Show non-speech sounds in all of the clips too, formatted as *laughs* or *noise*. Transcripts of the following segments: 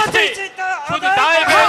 তা শুধু তাই করো।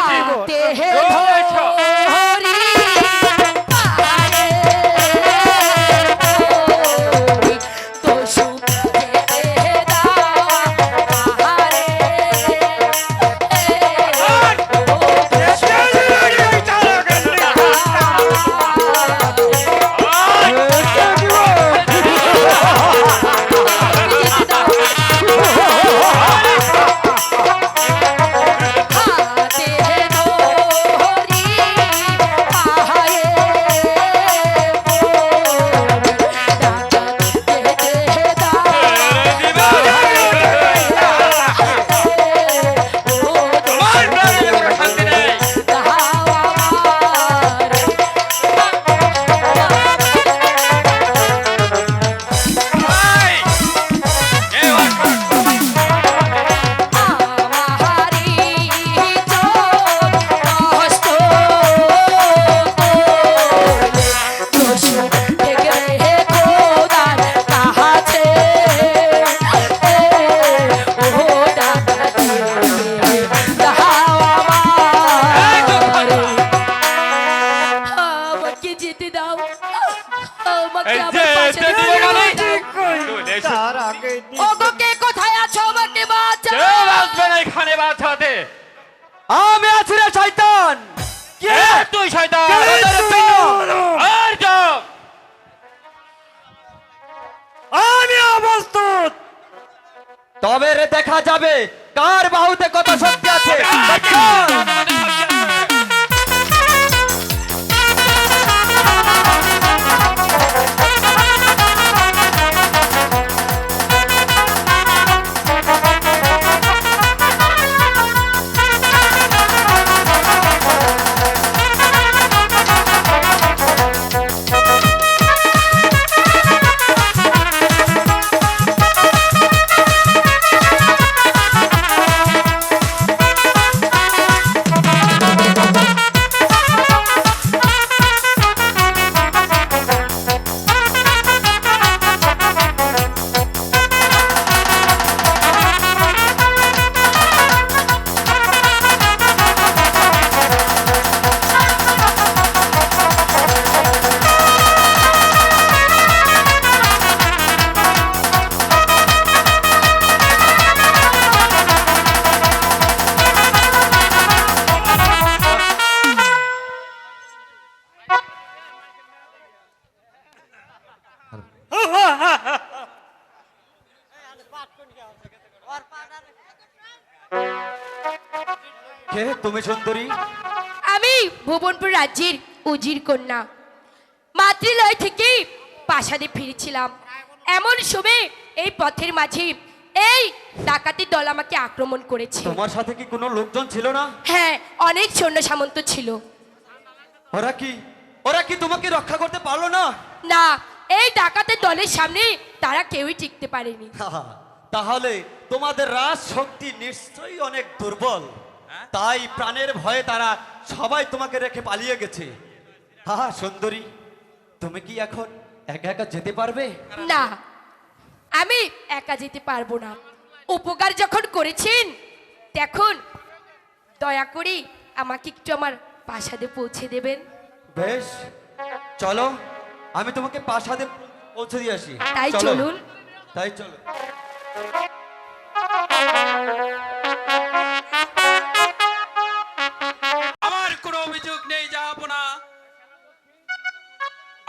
তবে রে দেখা যাবে কার বাহুতে কত শক্তি আছে? কে তুমি সুন্দরী? আমি ভুবনপুর রাজ্যের উজির কন্যা। মাতৃলয় থেকে প্রাসাদে ফিরেছিলাম। এমন সময় এই পথের মাঝে এই ডাকাতি দল আমাকে আক্রমণ করেছে। তোমার সাথে কি কোনো লোকজন ছিল না? হ্যাঁ অনেক সৈন্য সামন্ত ছিল। ওরা কি ওরা কি তোমাকে রক্ষা করতে পারল না? না এই ডাকাতের দলের সামনে তারা কেউই টিকতে পারেনি। তাহলে তোমাদের রাজ শক্তি নিশ্চয়ই অনেক দুর্বল। তাই প্রাণের ভয়ে তারা সবাই তোমাকে রেখে পালিয়ে গেছে। হা সুন্দরী তুমি কি এখন একা একা যেতে পারবে? না আমি একা যেতে পারব না। উপকার যখন করেছেন দেখুন দয়া করি আমাকে একটু আমার প্রাসাদে পৌঁছে দেবেন। বেশ চলো। আমি তোমাকে প্রাসাদে পৌঁছে দিয়ে আসি। তাই চলুন। তাই চলো। আমার কোনো অভিযোগ নেই যাব না।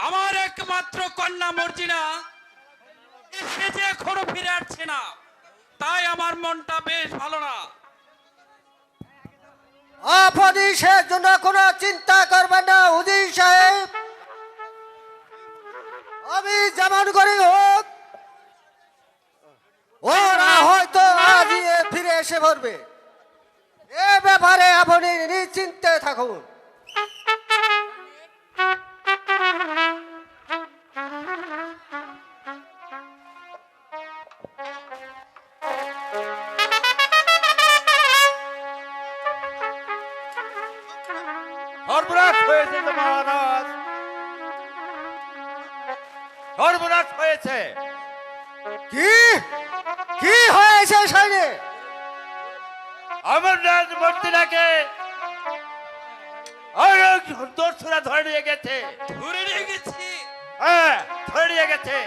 আমার একমাত্র কন্যা মর্জিনা সে যে এখনও ফিরে আসছে না। তাই আমার মনটা বেশ ভালো না। আপনি সে জন্য কোনো চিন্তা করবেন না উদিন সাহেব। আমি যেমন করি হোক, ওরা হয়তো আজই ফিরে এসে পড়বে এ ব্যাপারে আপনি নিশ্চিন্তে থাকুন। সর্বনাশ হয়েছে মহারাজ। সর্বনাশ হয়েছে। কি? কি হয়েছে সৈনে অমরনাথ মূর্তিটাকে অনেক দর্শনা ধরে নিয়ে গেছে। ধরে নিয়ে গেছি। হ্যাঁ ধরে নিয়ে গেছে।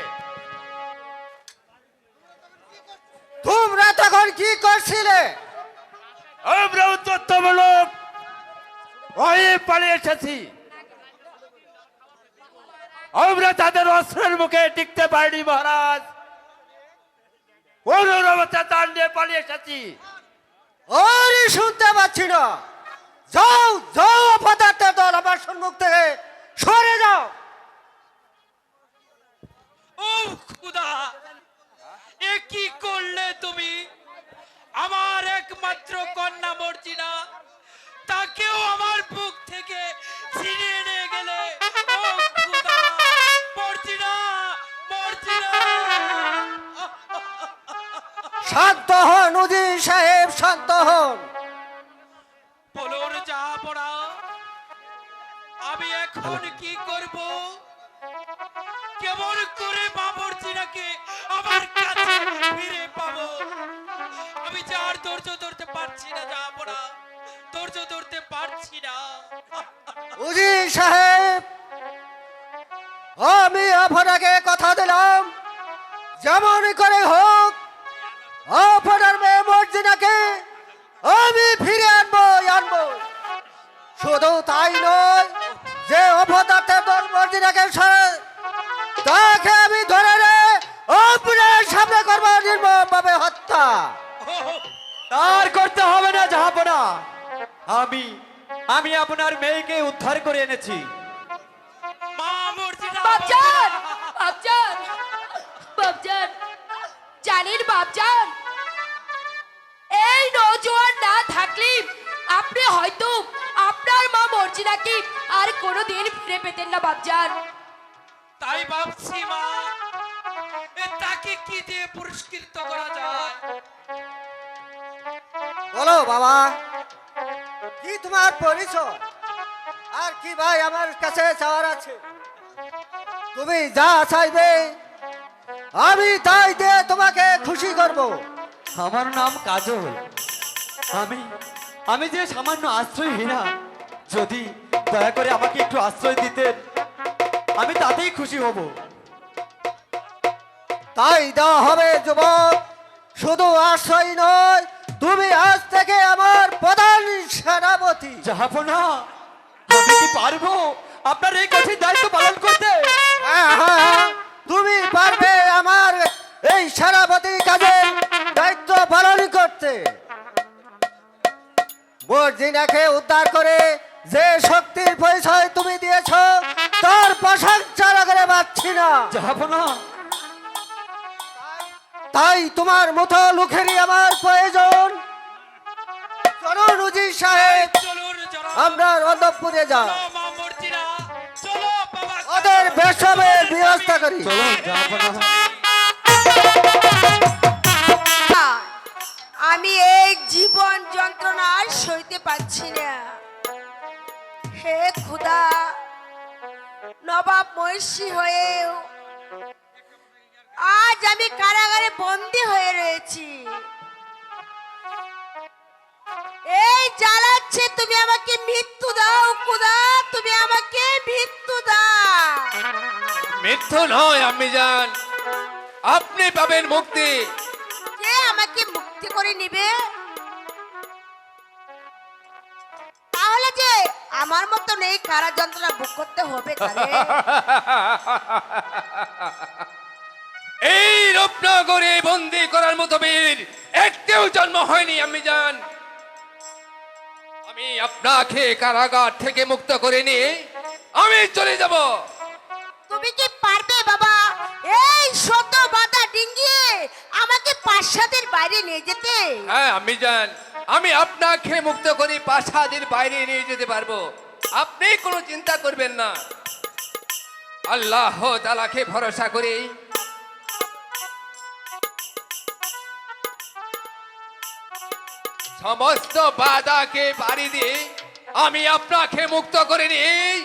তোমরা তখন কি করছিলে? আমরা উত্তরমূলক হয়ে পালিয়ে এসেছি। আমরা তাদের অস্ত্রের মুখে টিকতে পারিনি মহারাজ। অনুরবতা তার নিয়ে পালিয়ে এসেছি। শুনতে পাচ্ছি না। যাও যাও অপদার্থের দল আমার সম্মুখ থেকে। সরে যাও। ও খুদা এ কি করলে তুমি? আমার একমাত্র কন্যা মর্জিনা তাকেও আমার বুক থেকে শান্ত হন উজির সাহেব শান্ত হন। বলুন যা পড়া আমি এখন কি করব? কেমন করে বাবরচিনাকে আমার কাছে ফিরে পাবো? আমি যে আর ধৈর্য ধরতে পারছি না যা পড়া ধৈর্য ধরতে পারছি না। সাহেব আমি আপনাকে কথা দিলাম যেমন করে হোক আপনার মেয়ে মর্জিনাকে আমি ফিরে আনব আনব। শুধু তাই নয় যে অপদার্থের দল মর্জিনাকে তাকে আমি ধরে রে আপনার সামনে করব নির্মমভাবে হত্যা। তার করতে হবে না জাহাপনা আমি আমি আপনার মেয়েকে উদ্ধার করে এনেছি। বাবজান বাবজান বাবজান জানেন বাবজান এই নজওয়ান না থাকলে আপনি হয়তো আপনার মা মর্জিনাকে আর কোনোদিন ফিরে পেতেন না বাবজান তাই ভাবছি মা তাকে কি দিয়ে পুরস্কৃত করা যায়? বলো বাবা কি তোমার পরিচয়? আর কি ভাই আমার কাছে চাওয়ার আছে? তুমি যা চাইবে আমি তাই দিয়ে তোমাকে খুশি করব। আমার নাম কাজল আমি আমি যে সামান্য আশ্রয়হীনা যদি দয়া করে আমাকে একটু আশ্রয় দিতেন আমি তাতেই খুশি হব। তাই দেওয়া হবে যুবক। শুধু আশ্রয় নয় তুমি আজ থেকে আমার প্রধান সেনাপতি। জাহাপনা আমি কি পারব আপনার এই কঠিন দায়িত্ব পালন করতে? হ্যাঁ, হ্যাঁ, তুমি পারবে আমার এই সেনাপতি মর্জিনাকে উদ্ধার করে যে শক্তির পরিচয় তুমি দিয়েছ তার প্রশংসা করে পাচ্ছি না। তাই তোমার মতো লোকেরই আমার প্রয়োজন। সাহেব আমরা চলো বাবা। ওদের বেসবের ব্যবস্থা করি। চলো আমি এই জীবন যন্ত্রণা আর সইতে পারছি না। হে খুদা, নবাব মহিষী হয়েও আজ আমি কারাগারে বন্দি হয়ে রয়েছি। এই জ্বালাচ্ছে, তুমি আমাকে মৃত্যু দাও খুদা, তুমি আমাকে মৃত্যু দাও। মৃত্যু নয় আমি যান আপনি পাবেন মুক্তি। করে নিবে? তাহলে যে আমার মতো নেই কারা যন্ত্রণা বুক করতে হবে *laughs* এই রূপনগরে বন্দি করার মতো বীর একটিও জন্ম হয়নি আমি জান। আমি আপনাকে কারাগার থেকে মুক্ত করে নিয়ে আমি চলে যাব। তুমি কি পারবে বাবা? এই শত বাধা ডিঙ্গিয়ে আমাকে প্রাসাদের বাইরে নিয়ে যেতে। হ্যাঁ আমি জান, আমি আপনাকে মুক্ত করে বাইরে নিয়ে যেতে পারব। আপনি কোনো চিন্তা করবেন না। আল্লাহ তালাকে ভরসা সমস্ত বাধাকে পাড়ি দিয়ে আমি আপনাকে মুক্ত করে নিই।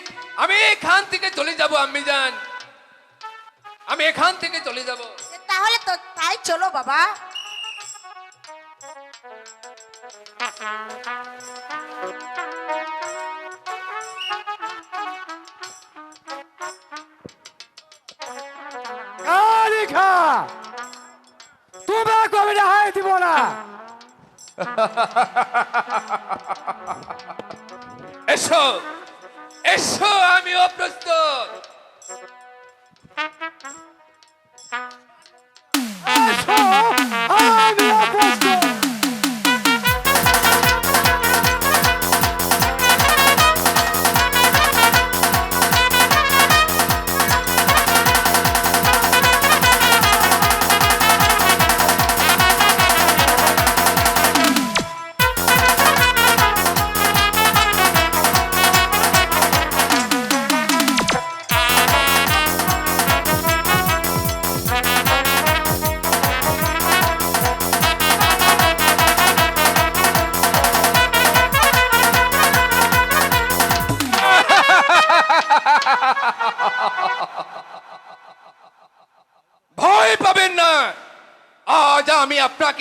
আমি এখান থেকে চলে যাব, আমি যান আমি এখান থেকে চলে যাব। তাহলে তো তাই চলো বাবা। আমি রেহাই দিব না। এসো এসো আমি অপ্রস্তুত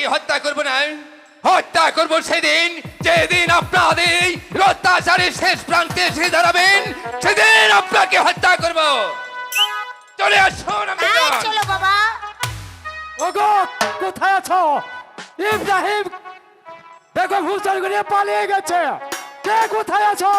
আপনাকে হত্যা করব না। হত্যা করব সেদিন যেদিন আপনাদের অত্যাচারের শেষ প্রান্তে এসে দাঁড়াবেন সেদিন আপনাকে হত্যা করব। চলে আসুন। চলো বাবা। ওগো কোথায় আছো? ইব্রাহিম বেগম হুসেন করে পালিয়ে গেছে। কে কোথায় আছো?